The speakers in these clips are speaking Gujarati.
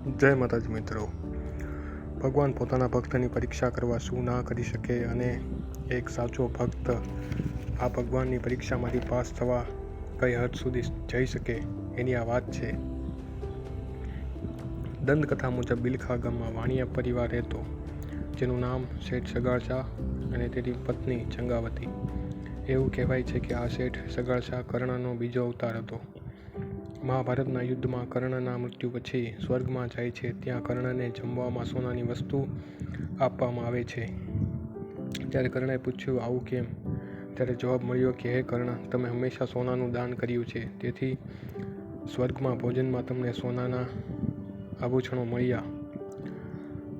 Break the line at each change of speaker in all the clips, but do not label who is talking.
જય માતાજી મિત્રો. ભગવાન પોતાના ભક્તની પરીક્ષા કરવા શું ના કરી શકે અને એક સાચો ભક્ત આ ભગવાનની પરીક્ષામાંથી પાસ થવા કઈ હદ સુધી જઈ શકે એની આ વાત છે. દંતકથા મુજબ બિલખા ગામમાં વાણિયા પરિવાર રહેતો, જેનું નામ શેઠ સગાળશા અને તેની પત્ની ચંગાવતી. એવું કહેવાય છે કે આ શેઠ સગાળશા કર્ણનો બીજો અવતાર હતો. મહાભારતના યુદ્ધમાં કર્ણના મૃત્યુ પછી સ્વર્ગમાં જાય છે. ત્યાં કર્ણને જમવામાં સોનાની વસ્તુ આપવામાં આવે છે. ત્યારે કર્ણએ પૂછ્યું, આવું કેમ? ત્યારે જવાબ મળ્યો કે, હે કર્ણ, તમે હંમેશા સોનાનું દાન કર્યું છે. તેથી સ્વર્ગમાં ભોજનમાં તમને સોનાના આભૂષણો મળ્યા.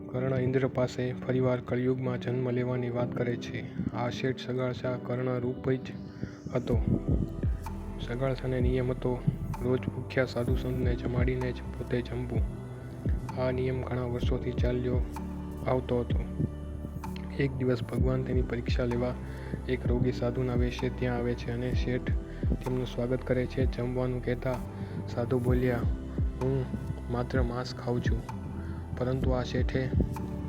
કર્ણ ઇન્દ્ર પાસે ફરીવાર કળિયુગમાં જન્મ લેવાની વાત કરે છે. આ શેઠ સગાળશા કર્ણ રૂપ જ હતો. સગાળશાને નિયમ હતો રોજ ભૂખ્યા સાધુ સંતને જમાડીને જ પોતે જમવું. આ નિયમ ઘણા વર્ષોથી ચાલ્યો આવતો હતો. એક દિવસ ભગવાન તેની પરીક્ષા લેવા એક રોગી સાધુના વેશે ત્યાં આવે છે અને શેઠ તેમનું સ્વાગત કરે છે. જમવાનું કહેતા સાધુ બોલ્યા, હું માત્ર માંસ ખાઉં છું, પરંતુ આ શેઠે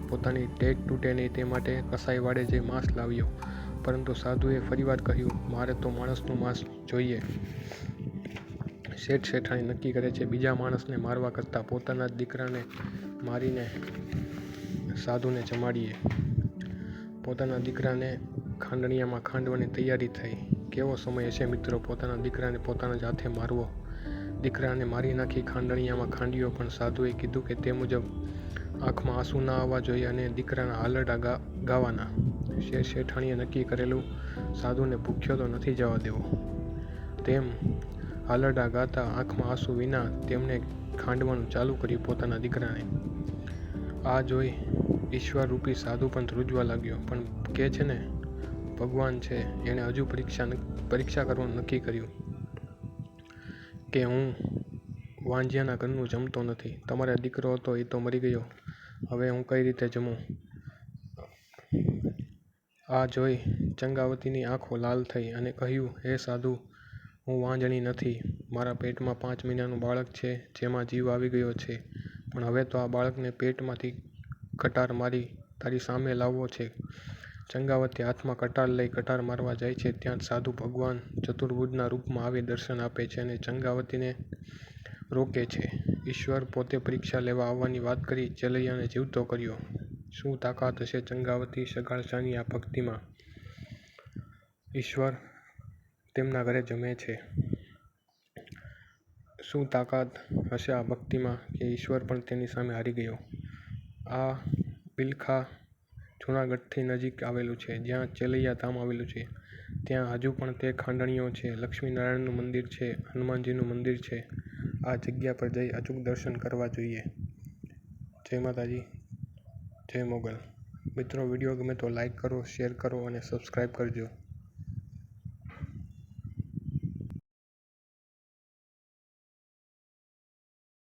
પોતાની ટેક તૂટે નહીં તે માટે કસાઈ વાડે જે માંસ લાવ્યો. પરંતુ સાધુએ ફરીવાર કહ્યું, મારે તો માણસનું માંસ જોઈએ. શેઠ શેઠાણી નક્કી કરે છે, બીજા માણસને મારવા કરતાં પોતાના જ દીકરાને મારીને સાધુને જમાડીએ. પોતાના દીકરાને ખાંડણીયામાં ખાંડવાની તૈયારી થઈ. કેવો સમય છે મિત્રો? પોતાના દીકરાને પોતાના હાથે મારવો. દીકરાને મારી નાખી ખાંડણીયામાં ખાંડ્યો, પણ સાધુએ કીધું કે તે મુજબ આંખમાં આંસુ ના આવવા જોઈએ અને દીકરાના હાલરડા ગાવાના. શેઠ શેઠાણીએ નક્કી કરેલું, સાધુને ભૂખ્યો તો નથી જવા દેવો. તેમ હાલરડા ગાતા આંખમાં આંસુ વિના તેમણે ખાંડવાનું ચાલુ કર્યું પોતાના દીકરાને. આ જોઈ ઈશ્વર રૂપી સાધુ પણ ધ્રુજવા લાગ્યો, પણ કે છે ને, ભગવાન છે, એણે હજુ પરીક્ષા પરીક્ષા કરવાનું નક્કી કર્યું કે હું વાંજિયાના ઘરનું જમતો નથી. તમારા દીકરો હતો એ તો મરી ગયો. હવે હું કઈ રીતે જમું? આ જોઈ ચંગાવતીની આંખો લાલ થઈ અને કહ્યું, હે સાધુ હું વાંજણી નથી. મારા પેટમાં પાંચ મહિનાનું બાળક છે, જેમાં જીવ આવી ગયો છે. પણ હવે તો આ બાળકને પેટમાંથી કટાર મારી તારી સામે લાવવો છે. ચંગાવતી હાથમાં કટાર લઈ કટાર મારવા જાય છે, ત્યાં જ સાધુ ભગવાન ચતુર્ભુજના રૂપમાં આવી દર્શન આપે છે અને ચંગાવતીને રોકે છે. ઈશ્વર પોતે પરીક્ષા લેવા આવવાની વાત કરી, ચલૈયાને જીવતો કર્યો. શું તાકાત હશે ચંગાવતી સગાળસાની આ ભક્તિમાં? ઈશ્વર તેમના ઘરે જમે છે. શું તાકાત હશે આ ભક્તિમાં કે ઈશ્વર પણ તેની સામે હારી ગયો? આ બિલખા જૂનાગઢથી નજીક આવેલું છે, જ્યાં ચેલૈયા ધામ આવેલું છે. ત્યાં હજુ પણ તે ખાંડણીઓ છે. લક્ષ્મીનારાયણનું મંદિર છે, હનુમાનજીનું મંદિર છે. આ જગ્યા પર જઈ અચૂક દર્શન કરવા જોઈએ. જય માતાજી, જય મોગલ. મિત્રો, વીડિયો ગમે તો લાઈક કરો, શેર કરો અને સબસ્ક્રાઈબ કરજો.